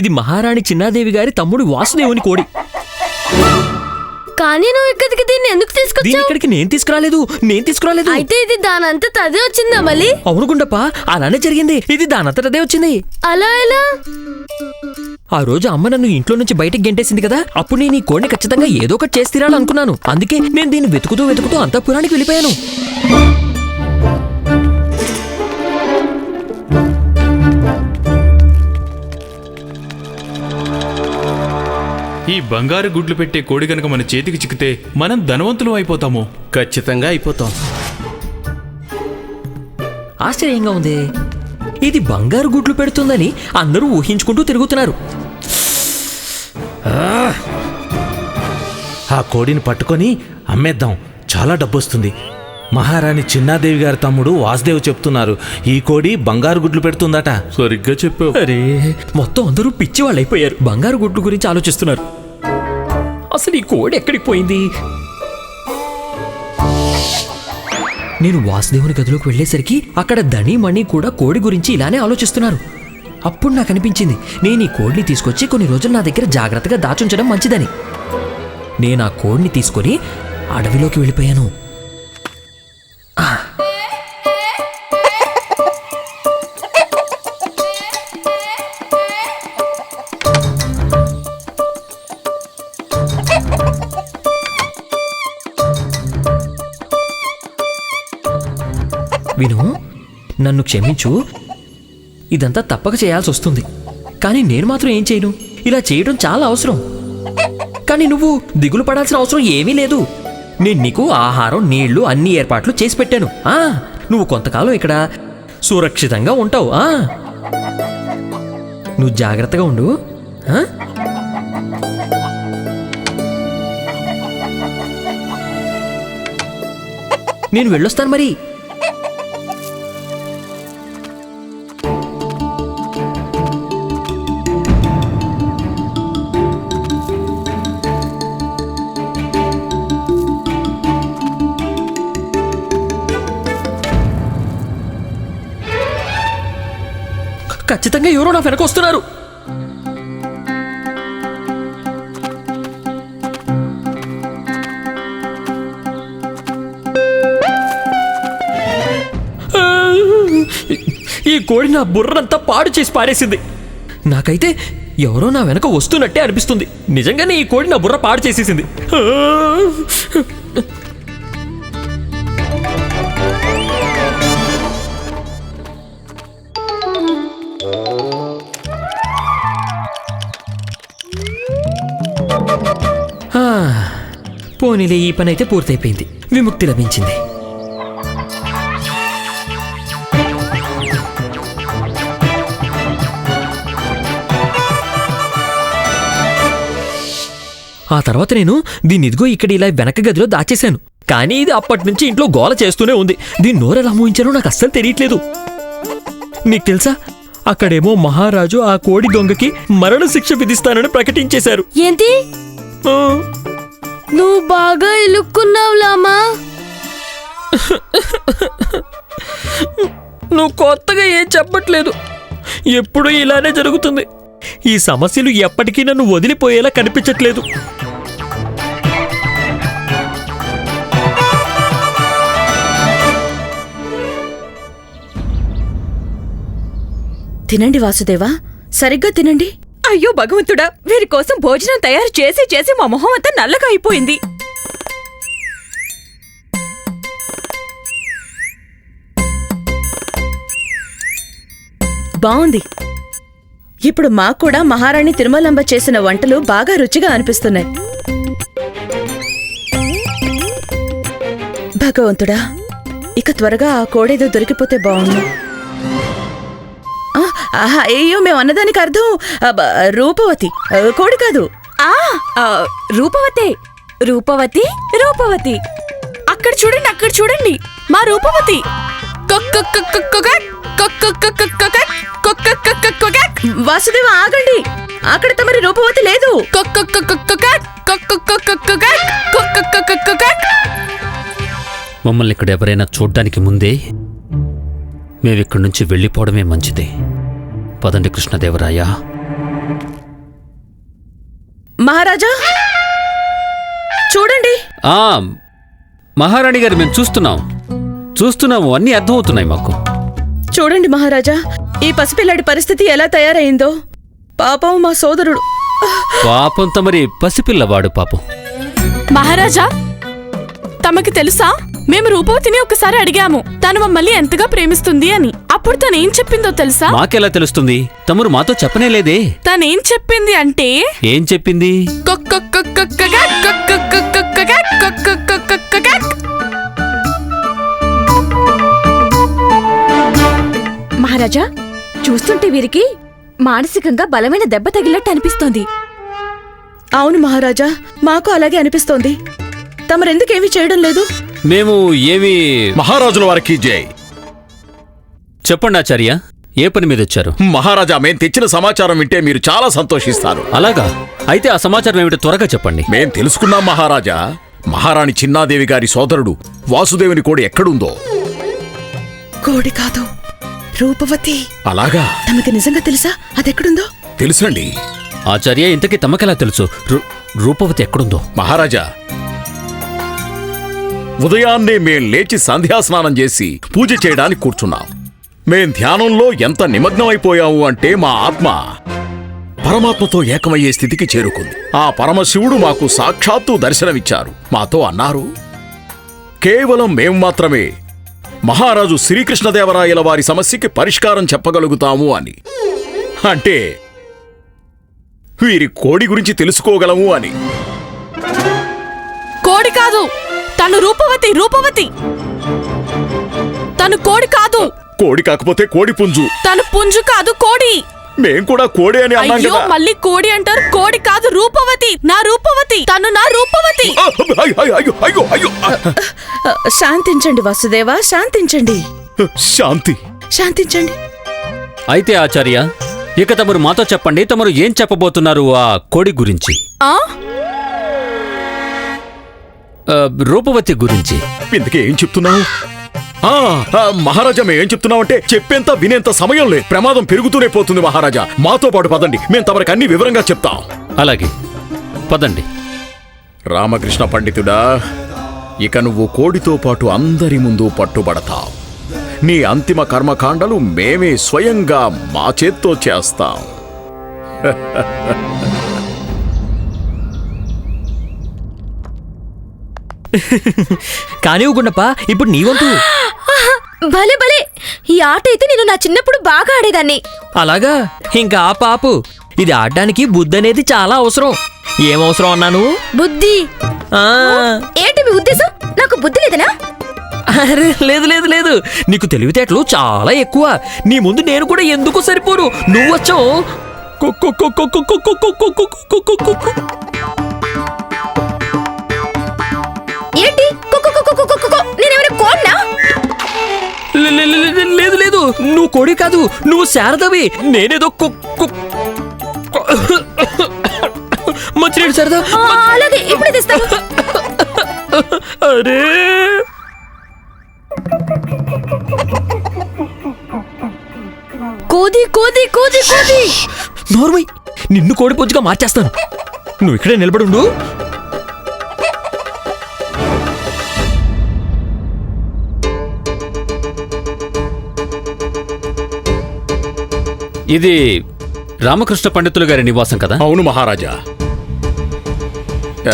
ఇది మహారాణి చిన్నాదేవి గారి తమ్ముడు వాసుదేవుని కోడి. కానీ నువ్వు ఇక్కడికి దీన్ని ఎందుకు దీని తీసుకొచ్చావు ఇక్కడికి నేను తీసుకురాలేదు నేను తీసుకురాలేదు. అయితే ఇది దానంతా అదే వచ్చిందా మళ్ళీ? అవును గుండప్ప అలానే జరిగింది. ఇది దానంతట అదే వచ్చింది. అలా ఎలా? ఆ రోజు అమ్మ నన్ను ఇంట్లో నుంచి బయటకు గెంటేసింది కదా అప్పుడు నేను ఈ కోడిని ఖచ్చితంగా ఏదో ఒకటి చేసి తీరాలనుకున్నాను. అందుకే నేను దీన్ని వెతుకుతూ వెతుకుతూ అంతఃపురానికి వెళ్ళిపోయాను. ఈ బంగారు గుడ్లు పెట్టే కోడి గనక మన చేతికి చిక్కితే మనం ధనవంతులం అయిపోతాము. ఖచ్చితంగా అయిపోతాం. ఆశ్చర్యంగా ఉంది. ఇది బంగారు గుడ్లు పెడుతుందని అందరూ ఊహించుకుంటూ తిరుగుతున్నారు. ఆ కోడిని పట్టుకొని అమ్మేద్దాం. చాలా డబ్బు వస్తుంది. మహారాణి చిన్నాదేవి గారి తమ్ముడు వాసుదేవ్ చెప్తున్నారు. ఈ కోడి బంగారు గుడ్లు పెడుతుందట. సరిగ్గా చెప్పావు. అరే మొత్తం అందరూ పిచ్చి వాళ్ళు అయిపోయారు బంగారు గుడ్లు గురించి ఆలోచిస్తున్నారు. అసలు ఈ కోడి ఎక్కడికి పోయింది? నేను వాసుదేవుని గదిలోకి వెళ్ళేసరికి అక్కడ ధని మణి కూడా కోడి గురించి ఇలానే ఆలోచిస్తున్నారు. అప్పుడు నాకు అనిపించింది నేను ఈ కోడిని తీసుకొచ్చి కొన్ని రోజులు నా దగ్గర జాగ్రత్తగా దాచుంచడం మంచిదని. నేను ఆ కోడిని తీసుకొని అడవిలోకి వెళ్ళిపోయాను. విను నన్ను క్షమించు. ఇదంతా తప్పక చేయాల్సి వస్తుంది. కానీ నేను మాత్రం ఏం చేయను? ఇలా చేయడం చాలా అవసరం. కానీ నువ్వు దిగులు పడాల్సిన అవసరం ఏమీ లేదు. నేను నీకు ఆహారం నీళ్ళు అన్ని ఏర్పాట్లు చేసి పెట్టాను. ఆ నువ్వు కొంతకాలం ఇక్కడ సురక్షితంగా ఉంటావు. ఆ. నువ్వు జాగ్రత్తగా ఉండు. ఆ? నేను వెళ్ళొస్తాను మరి. ఖచ్చితంగా ఎవరో నా వెనక వస్తున్నారు. ఈ కోడి నా బుర్రంతా పాడు చేసి పారేసింది. నాకైతే ఎవరో నా వెనక వస్తున్నట్టే అనిపిస్తుంది. నిజంగానే ఈ కోడి నా బుర్ర పాడు చేసేసింది. పోనీలే ఈ పని అయితే పూర్తయిపోయింది. విముక్తి లభించింది. ఆ తర్వాత నేను దీన్ని ఇదిగో ఇక్కడ ఇలా వెనక గదిలో దాచేశాను. కానీ ఇది అప్పటి నుంచి ఇంట్లో గోల చేస్తూనే ఉంది. దీన్ని నోరెలా మూయించానో నాకు అస్సలు తెలియట్లేదు. నీకు తెలుసా? అక్కడేమో మహారాజు ఆ కోడి దొంగకి మరణ శిక్ష విధిస్తానని ప్రకటించేశారు. ఏంటి? నువ్వు బాగా ఇలుక్కున్నావు లామా. నువ్వు కొత్తగా ఏం చెప్పట్లేదు. ఎప్పుడూ ఇలానే జరుగుతుంది. ఈ సమస్యలు ఎప్పటికీ నన్ను వదిలిపోయేలా కనిపించట్లేదు. తినండి వాసుదేవా. సరిగ్గా తినండి. అయ్యో భగవంతుడా వీరి కోసం భోజనం తయారు చేసి చేసి మా మొహం అంతా నల్లగా అయిపోయింది. బాగుంది. ఇప్పుడు మాకు కూడా మహారాణి తిరుమలంబ చేసిన వంటలు బాగా రుచిగా అనిపిస్తున్నాయి. భగవంతుడా ఇక త్వరగా ఆ కోడేదో దొరికిపోతే బాగుండు. అయ్యో మేము అన్నదానికి అర్థం అబ్బ, రూపవతి కోడి కాదు ఆ ఆ, రూపవతే రూపవతి రూపవతి అక్కడ చూడండి అక్కడ చూడండి మా రూపవతి వాసుదేవ ఆగండి అక్కడ తమరి రూపవతి లేదు. మమ్మల్ని ఇక్కడ ఎవరైనా చూడ్డానికి ముందే మేమిక్కడి నుంచి వెళ్ళిపోవడమే మంచిది. పదండి కృష్ణదేవరాయ. మహారాజా? చూడండి. ఆ మహారాణి గారు మేము చూస్తున్నాం. చూస్తున్నాము అన్నీ అర్థమవుతున్నాయి మాకు. చూడండి మహారాజా ఈ పసిపిల్లాడి పరిస్థితి ఎలా తయారైందో. పాపం మా సోదరుడు. పాపం తమరి పసిపిల్లవాడు పాపం. మహారాజా తమకి తెలుసా? మేము రూపవతిని ఒకసారి అడిగాము. తను మమ్మల్ని ఎంతగా ప్రేమిస్తుంది అని. అప్పుడు తను ఏం చెప్పిందో తెలుసా? మాకెలా తెలుస్తుంది? తమరు మాతో చెప్పనే లేదే. తనేం చెప్పింది అంటే ఏం చెప్పింది. మహారాజా చూస్తుంటే వీరికి మానసికంగా బలమైన దెబ్బ తగిలినట్టు అనిపిస్తోంది. అవును మహారాజా మాకు అలాగే అనిపిస్తోంది. తమరెందుకేమీ చేయడం లేదు? మేము ఏమి మహారాజుల వారికి జై. చెప్పండి ఆచార్య ఏ పని మీద వచ్చారు? మహారాజా మేం తెచ్చిన సమాచారం వింటే మీరు చాలా సంతోషిస్తారు. అలాగా? అయితే ఆ సమాచారం ఏమిటో త్వరగా చెప్పండి. మేం తెలుసుకున్నాం మహారాజా మహారాణి చిన్నాదేవి గారి సోదరుడు వాసుదేవుని కోడి ఎక్కడుందో. కోడి కాదు రూపవతి. అలాగా? తమకి నిజంగా తెలుసా? అదెక్కడుందో? తెలుసండి. ఆచార్య ఇంతకీ తమకెలా తెలుసు? రు- రూపవతి ఎక్కడుందో? మహారాజా ఉదయాన్నే మేం లేచి సంధ్యాస్నానం చేసి పూజ చేయడానికి కూర్చున్నాం. మేం ధ్యానంలో ఎంత నిమగ్నమైపోయాము అంటే మా ఆత్మ పరమాత్మతో ఏకమయ్యే స్థితికి చేరుకుంది. ఆ పరమశివుడు మాకు సాక్షాత్తు దర్శనమిచ్చారు. మాతో అన్నారు కేవలం మేం మాత్రమే మహారాజు శ్రీకృష్ణదేవరాయల వారి సమస్యకి పరిష్కారం చెప్పగలుగుతాము అని. అంటే వీరి కోడి గురించి తెలుసుకోగలము అని. కోడి కాదు తను రూపవతి రూపవతి! తను కోడి కాదు! కోడి కాకపోతే కోడి పుంజు! తను పుంజు కాదు కోడి! మేం కూడా కోడి అని అన్నాం అయ్యో కదా! మళ్ళీ కోడి అంటారు కోడి కాదు రూపవతి! నా రూపవతి! తను నా రూపవతి! ఆ, అయ్యో, అయ్యో, అయ్యో, అయ్యో, అయ్యో. ఆ, శాంతించండి వాసుదేవా శాంతించండి! శాంతి! శాంతించండి! అయితే ఆచార్య ఇక తమరు మాతో చెప్పండి తమరు ఏం చెప్పబోతున్నారు ఆ కోడి గురించి? ఆ, రూపవతి గురించి. ఇందుకే ఏం చెప్తున్నావు? ఆ, ఆ, మహారాజా మేము ఏం చెప్తున్నామంటే చెప్పేంత వినేంత సమయం లేదు. ప్రమాదం పెరుగుతూనే పోతుంది మహారాజా. మాతో పాటు పదండి. మేము తమరికి అన్ని వివరంగా చెప్తాం. అలాగే. పదండి. రామకృష్ణ పండితుడా ఇక నువ్వు కోడితో పాటు అందరి ముందు పట్టుబడతావు. నీ అంతిమ కర్మకాండలు మేమే స్వయంగా మా చేత్తో చేస్తాం. కానీ గుండప్ప ఇప్పుడు నీ వంతు భలే భలే ఈ ఆట అయితే నేను నా చిన్నప్పుడు బాగా ఆడేదాన్ని అలాగా ఇంకా ఆ పాపు ఇది ఆడడానికి బుద్ధి అనేది చాలా అవసరం ఏం అవసరం అన్నాను బుద్ధి ఆ, ఏంటి మీ ఉద్దేశం నాకు బుద్ధి లేదనా అరే లేదు లేదు లేదు నీకు తెలివితేటలు చాలా ఎక్కువ నీ ముందు నేను కూడా ఎందుకు సరిపోను నువ్వు వచ్చావు లేదు లేదు. నువ్వు కోడి కాదు నువ్వు శారదవి. నేనేదో మంచినీడు శారదా. అలాగే ఇప్పుడే తెస్తాను. అరే. కోది కోది కోది కోది. నోర్మై నిన్ను కోడి పుంజుగా మార్చేస్తాను. నువ్వు ఇక్కడే నిలబడుండు. ఇది రామకృష్ణ పండితులు గారి నివాసం కదా? అవును మహారాజా.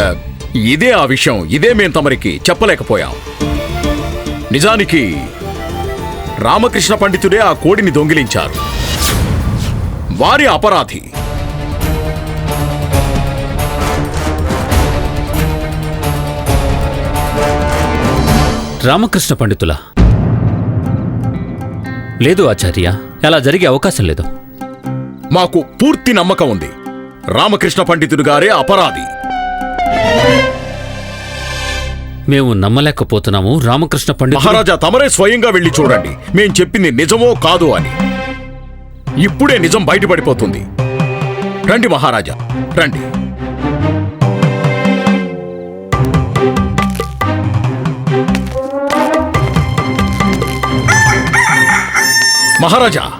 ఆ, ఇదే ఆ విషయం ఇదే మేం తమరికి చెప్పలేకపోయాం. నిజానికి రామకృష్ణ పండితుడే ఆ కోడిని దొంగిలించారు. వారి అపరాధి. రామకృష్ణ పండితుల? లేదు ఆచార్య అలా జరిగే అవకాశం లేదు. మాకు పూర్తి నమ్మకం ఉంది. రామకృష్ణ పండితుడు గారే అపరాధి. మేము నమ్మలేకపోతున్నాము. రామకృష్ణ పండితులు మహారాజా తమరే స్వయంగా వెళ్ళి చూడండి. మేం చెప్పింది నిజమో కాదు అని. ఇప్పుడే నిజం బయటపడిపోతుంది. రండి మహారాజా రండి. మహారాజా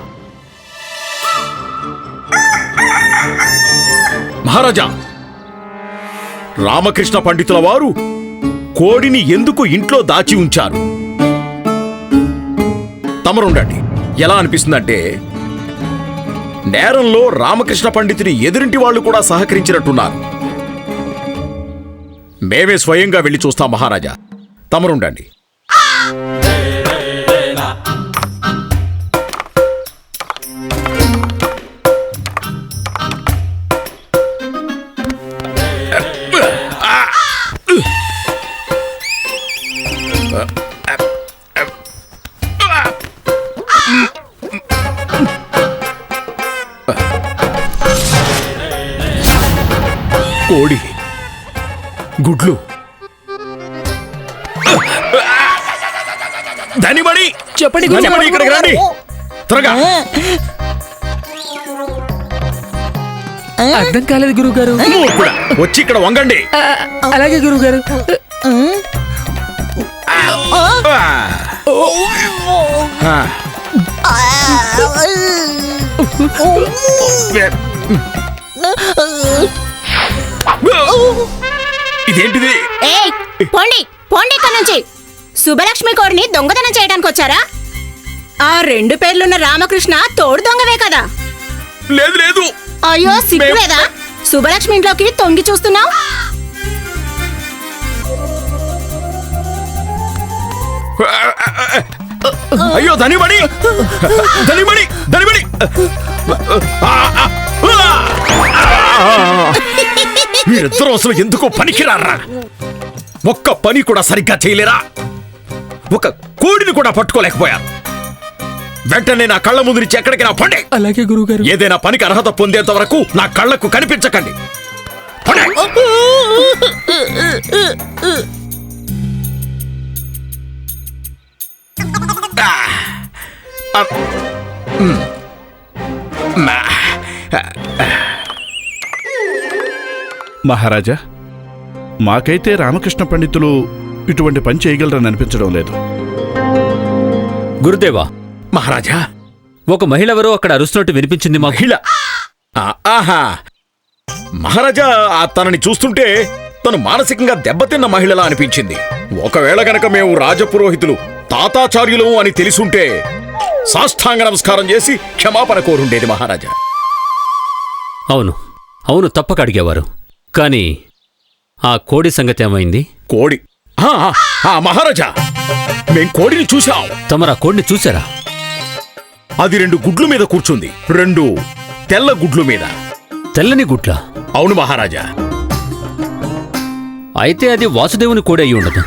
మహారాజా! రామకృష్ణ పండితుల వారు కోడిని ఎందుకు ఇంట్లో దాచి ఉంచారు? తమరుండండి. ఎలా అనిపిస్తుందంటే నేరంలో రామకృష్ణ పండితుని ఎదురింటి వాళ్ళు కూడా సహకరించినట్టున్నారు. మేమే స్వయంగా వెళ్ళి చూస్తాం మహారాజా. తమరుండండి. కోడి. గుడ్లు. ధనిమణి. చెప్పండి ధనిమణి ఇక్కడికి రండి త్వరగా. అర్థం కాలేదు గురువు గారు వచ్చి ఇక్కడ వంగండి. అలాగే గురువు గారు ఆ. ఇదేంటిది? ఏయ్ పోండి పోండి ఇక్కడ నుంచి. శుభలక్ష్మి కోడిని దొంగతనం చేయడానికి వచ్చారా? ఆ రెండు పేర్లున్న రామకృష్ణ తోడు దొంగవే కదా. లేదు లేదు. అయ్యో సిగ్గులేదా శుభలక్ష్మి ఇంట్లోకి తొంగి చూస్తున్నావు? అయ్యో ధనిమణి! ధనిమణి ధనిమణి! మీరిద్దరూ అసలు ఎందుకో పనికిరారా? ఒక్క పని కూడా సరిగ్గా చేయలేరా? ఒక కోడిని కూడా పట్టుకోలేకపోయారు. వెంటనే నా కళ్ళ ముందు నుంచి ఎక్కడికి నా పండే. అలాగే గురువు గారు ఏదైనా పనికి అర్హత పొందేంత వరకు నా కళ్ళకు కనిపించకండి. పండే. మహారాజా మాకైతే రామకృష్ణ పండితులు ఇటువంటి పని చేయగలరని అనిపించడం లేదు. గురుదేవా మహారాజా ఒక మహిళ ఎవరో అక్కడ అరుస్తున్నట్టు వినిపించింది మాకు. మహిళ? ఆ, ఆహా! మహారాజా ఆ తనని చూస్తుంటే తను మానసికంగా దెబ్బతిన్న మహిళలా అనిపించింది. ఒకవేళ గనక మేము రాజపురోహితులు తాతాచార్యులు అని తెలిసుంటే సాష్టాంగ నమస్కారం చేసి క్షమాపణ కోరుండేది మహారాజా. అవును అవును తప్పక అడిగేవారు. కానీ ఆ కోడి సంగతి ఏమైంది? కోడి. ఆ, ఆ, ఆ, మహారాజా మేం కోడిని చూశాం. తమరు కోడిని చూసారా అది రెండు గుడ్లు మీద కూర్చుంది. రెండు తెల్ల గుడ్లు మీద. తెల్లని గుట్ల అవును మహారాజా. అయితే అది వాసుదేవుని కోడి అయి ఉండదు.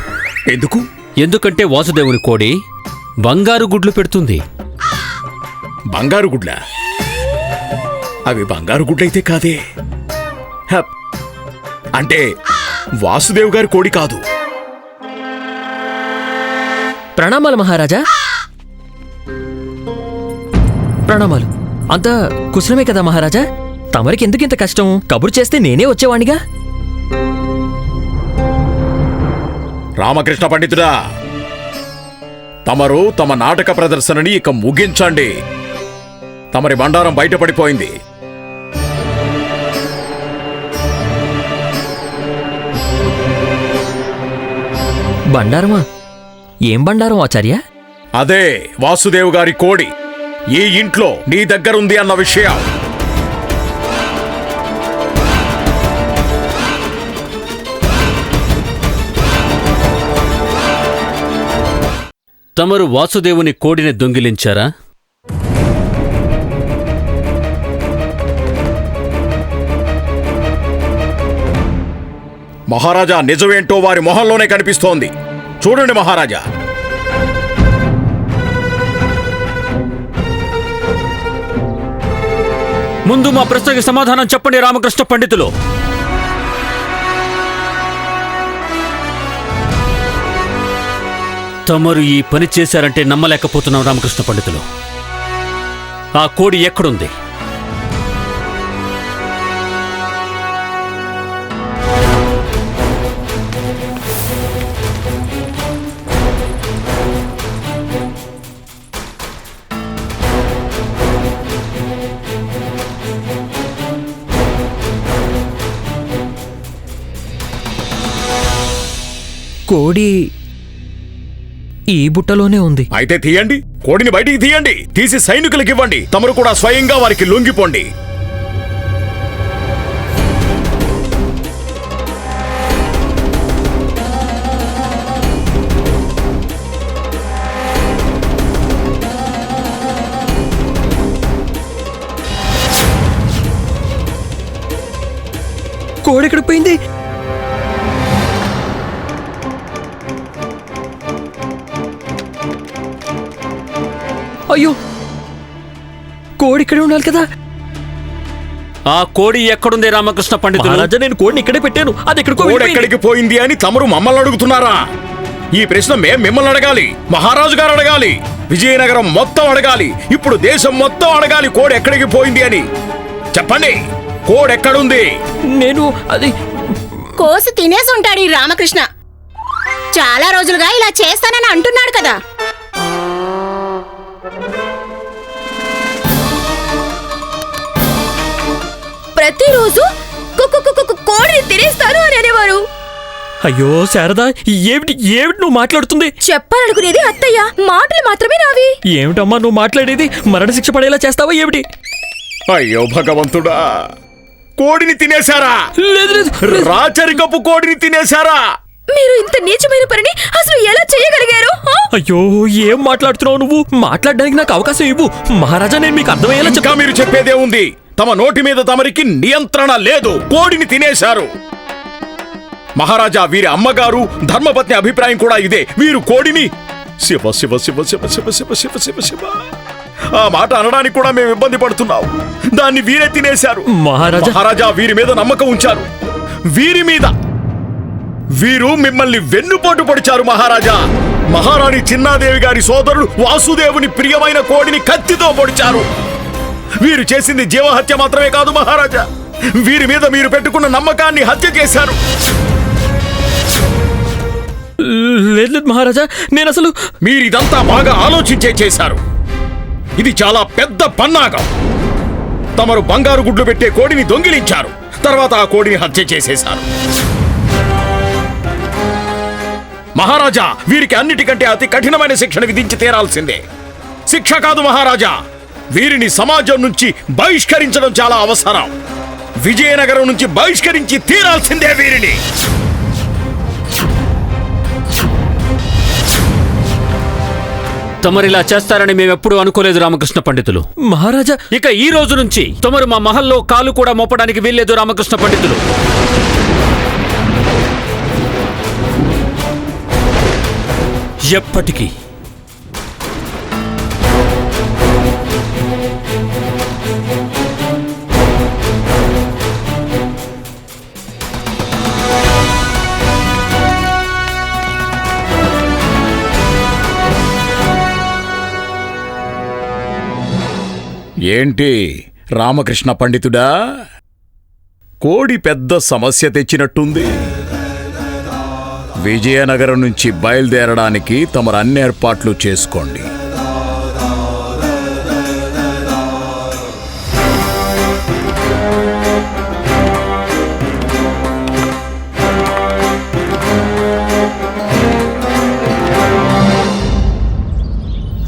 ఎందుకు? ఎందుకంటే వాసుదేవుని కోడి బంగారు గుడ్లు పెడుతుంది. బంగారు గుడ్ల? అవి బంగారు గుడ్లైతే కాదే. హ, అంటే వాసుదేవ్ గారి కోడి కాదు. ప్రణామాలు మహారాజా. ప్రణామాలు. అంతా కుశలమే కదా మహారాజా? తమరికి ఎందుకు ఇంత కష్టం? కబురు చేస్తే నేనే వచ్చేవాణ్ణిగా? రామకృష్ణ పండితుడా తమరు తమ నాటక ప్రదర్శనని ఇక ముగించండి. తమరి బండారం బయటపడిపోయింది. బండారమా? ఏం బండారం ఆచార్య? అదే వాసుదేవ్ గారి కోడి. ఈ ఇంట్లో నీ దగ్గరుంది అన్న విషయం. తమరు వాసుదేవుని కోడిని దొంగిలించారా? మహారాజా నిజమేంటో వారి మొహంలోనే కనిపిస్తోంది. చూడండి మహారాజా. ముందు మా ప్రశ్నకి సమాధానం చెప్పండి రామకృష్ణ పండితులు. తమరు ఈ పని చేశారంటే నమ్మలేకపోతున్నాం రామకృష్ణ పండితులు. ఆ కోడి ఎక్కడుంది? కోడి ఈ బుట్టలోనే ఉంది. అయితే తీయండి. కోడిని బయటికి తీయండి. తీసి సైనికులకు ఇవ్వండి. తమరు కూడా స్వయంగా వారికి లొంగిపోండి. కోడి ఎక్కడికి పోయింది? అయ్యో కోడి ఇక్కడే ఉండాలి కదా? ఆ కోడి ఎక్కడుంది రామకృష్ణ పండితులు? మహారాజా నేను కోడిని ఇక్కడే పెట్టాను. అది ఎక్కడికో కోడి. ఎక్కడికి పోయింది అని తమరు మమ్మల్ని అడుగుతున్నారా? ఈ ప్రశ్న మేం మిమ్మల్ని అడగాలి. మహారాజు గారు అడగాలి. విజయనగరం మొత్తం అడగాలి. ఇప్పుడు దేశం మొత్తం అడగాలి కోడి ఎక్కడికి పోయింది అని. చెప్పండి కోడి ఎక్కడుంది? నేను అది కోసి తినేసి ఉంటాడు ఈ రామకృష్ణ. చాలా రోజులుగా ఇలా చేస్తానని అంటున్నాడు కదా. ప్రతిరోజు కోడిని తినేస్తాను అని అనేవారు. అయ్యో శారదా ఏమిటి ఏమిటి నువ్వు మాట్లాడుతుంది? చెప్పాలనుకునేది అత్తయ్య మాటలు మాత్రమే నావి. ఏమిటమ్మా నువ్వు మాట్లాడేది? మరణ శిక్ష పడేలా చేస్తావా ఏమిటి? అయ్యో భగవంతుడా! కోడిని తినేశారా? లేదు లేదు. రాచరికపు కోడిని తినేశారా? మీరు ఇంత నీచమైన పనిని అసలు ఎలా చేయగలిగారు? అయ్యో ఏం మాట్లాడుతున్నావు నువ్వు? మాట్లాడడానికి నాకు అవకాశం ఇవ్వు. మహారాజా నేను మీకు అర్థమయ్యేలా ఇంకా మీరు చెప్పేదే ఉంది. తమ నోటి మీద తమరికి నియంత్రణ లేదు. కోడిని తినేశారు. మహారాజా వీరి అమ్మగారు ధర్మపత్ని అభిప్రాయం కూడా ఇదే. వీరు కోడిని శివ శివ శివ శివ శివ శివ శివ శివ శివ. ఆ మాట అనడానికి కూడా మేము ఇబ్బంది పడుతున్నాం. దాన్ని వీరే తినేశారు. మహారాజా. మహారాజా వీరి మీద నమ్మకం ఉంచారు. వీరి మీద వీరు మిమ్మల్ని వెన్నుపోటు పొడిచారు మహారాజా. మహారాణి చిన్నాదేవి గారి సోదరుడు వాసుదేవుని ప్రియమైన కోడిని కత్తితో పొడిచారు. వీరు చేసింది జీవహత్య మాత్రమే కాదు మహారాజా. వీరి మీద మీరు పెట్టుకున్న నమ్మకాన్ని హత్య చేశారు. లేదు లేదు మహారాజా. నేను అసలు మీరిదంతా బాగా ఆలోచించే చేశారు. ఇది చాలా పెద్ద పన్నాగం. తమరు బంగారు గుడ్లు పెట్టే కోడిని దొంగిలించారు. తర్వాత ఆ కోడిని హత్య చేసేశారు. మహారాజా వీరికి అన్నిటికంటే అతి కఠినమైన శిక్షణ విధించి తీరాల్సిందే. శిక్ష కాదు మహారాజా వీరిని సమాజం నుంచి బహిష్కరించడం చాలా అవసరం. విజయనగరం నుంచి బహిష్కరించి తీరాల్సిందే వీరిని. తమరిలా చేస్తారని మేమెప్పుడూ అనుకోలేదు రామకృష్ణ పండితులు. మహారాజా! ఇక ఈ రోజు నుంచి తమరు మా మహల్లో కాలు కూడా మోపడానికి వీల్లేదు రామకృష్ణ పండితులు. ఎప్పటికీ. ఏంటి రామకృష్ణ పండితుడా? కోడి పెద్ద సమస్య తెచ్చినట్టుంది. విజయనగరం నుంచి బయలుదేరడానికి తమరు అన్ని ఏర్పాట్లు చేసుకోండి.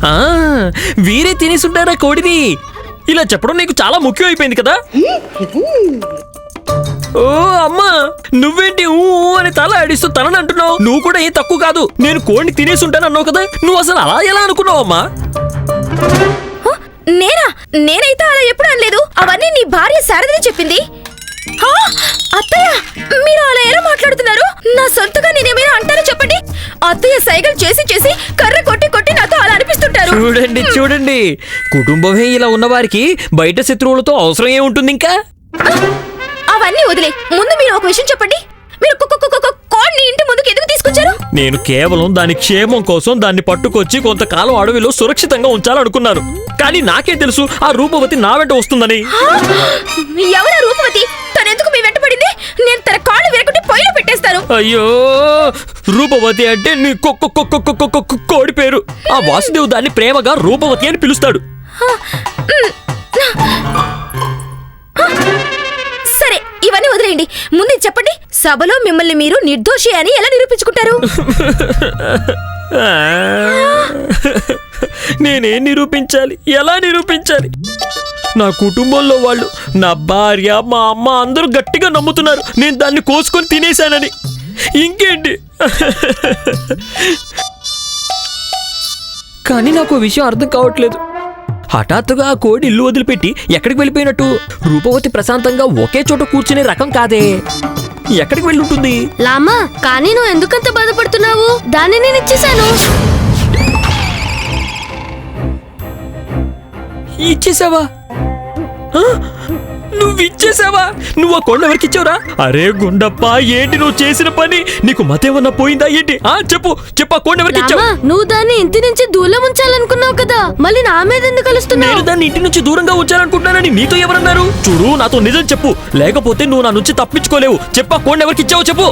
ఆ, వీరే తినేసుంటారా కోడిని? ఇలా చెప్పడం నీకు చాలా ముఖ్యం అయిపోయింది కదా ఓ అమ్మా! నువ్వేంటి ఊ అని తల ఆడిస్తూ తనని అంటున్నావు నువ్వు కూడా ఏం తక్కువ కాదు. నేను కోడిని తినేసి ఉంటాను అన్నావు కదా? నువ్వు అసలు అలా ఎలా అనుకున్నావు అమ్మా? నేనా? నేనైతే అలా ఎప్పుడు అనలేదు. అవన్నీ నీ భార్య శారదని చెప్పింది. హా? అత్తయ్య మీరు అలా ఎలా మాట్లాడుతున్నారు? నా సొంతగా నేనేమైనా అంటారో చెప్పండి. అత్తయ్య సైకిల్ చేసి చేసి కర్ర కొట్టి కొట్టి నాతో అలా అనిపిస్తుంటారు. చూడండి చూడండి. కుటుంబమే ఇలా ఉన్నవారికి బయట శత్రువులతో అవసరం ఏముంటుంది ఇంకా? అవన్నీ వదిలే ముందు మీరు ఒక విషయం చెప్పండి మీరు కోడ్ని ఇంటి ముందుకు ఎందుకు తీసుకొచ్చారు నేను కేవలం దాని క్షేమం కోసం దాన్ని పట్టుకొచ్చి కొంతకాలం అడవిలో సురక్షితంగా ఉంచాలనుకున్నాను కానీ నాకే తెలుసు ఆ రూపవతి నా వెంట వస్తుందని? ఎవరా రూపవతి తనెందుకు మీ వెంట పడింది నేను తన కాళ్ళు విరగొట్టి పొయ్యిలో పెట్టేస్తాను అయ్యో రూపవతి అంటే నీ కోడి పేరు ఆ వాసుదేవ్ దాన్ని ప్రేమగా రూపవతి అని పిలుస్తాడు సరే వదిలేయండి. ముందు చెప్పండి సభలో మిమ్మల్ని మీరు నిర్దోషి అని ఎలా నిరూపించుకుంటారు? నేనేం నిరూపించాలి? ఎలా నిరూపించాలి? నా కుటుంబంలో వాళ్ళు నా భార్య మా అమ్మ అందరూ గట్టిగా నమ్ముతున్నారు. నేను దాన్ని కోసుకొని తినేశానని. ఇంకేంటి? కానీ నాకు విషయం అర్థం కావట్లేదు. హఠాత్తుగా ఆ కోడి ఇల్లు వదిలిపెట్టి ఎక్కడికి వెళ్ళిపోయినట్టు? రూపవతి ప్రశాంతంగా ఒకే చోట కూర్చునే రకం కాదే. ఎక్కడికి వెళ్ళి ఉంటుంది లామా కానీ నువ్వు ఎందుకంత బాధపడుతున్నావు? దాన్ని నేను ఇచ్చేశాను. ఇచ్చేసావా ఆ? నువ్వు ఇచ్చేసావా నువ్వు ఆ కొండ ఎవరికి ఇచ్చావురా? అరే గుండప్ప ఏంటి నువ్వు చేసిన పని? నీకు మతేమన్నా పోయిందా ఏంటి? ఆ చెప్పు చెప్పు ఆ కొండ ఎవరికి ఇచ్చావు? లామా నువ్వు దాన్ని ఇంటి నుంచి దూరం మళ్ళీ నా మీద ఎందుకు నేను దాన్ని ఇంటి నుంచి దూరంగా ఉంచాలనుకుంటున్నానని నీతో ఎవరన్నారు? చూడు నాతో నిజం చెప్పు. లేకపోతే నువ్వు నా నుంచి తప్పించుకోలేవు. చెప్పు ఆ ఎవరికి ఇచ్చావో చెప్పు.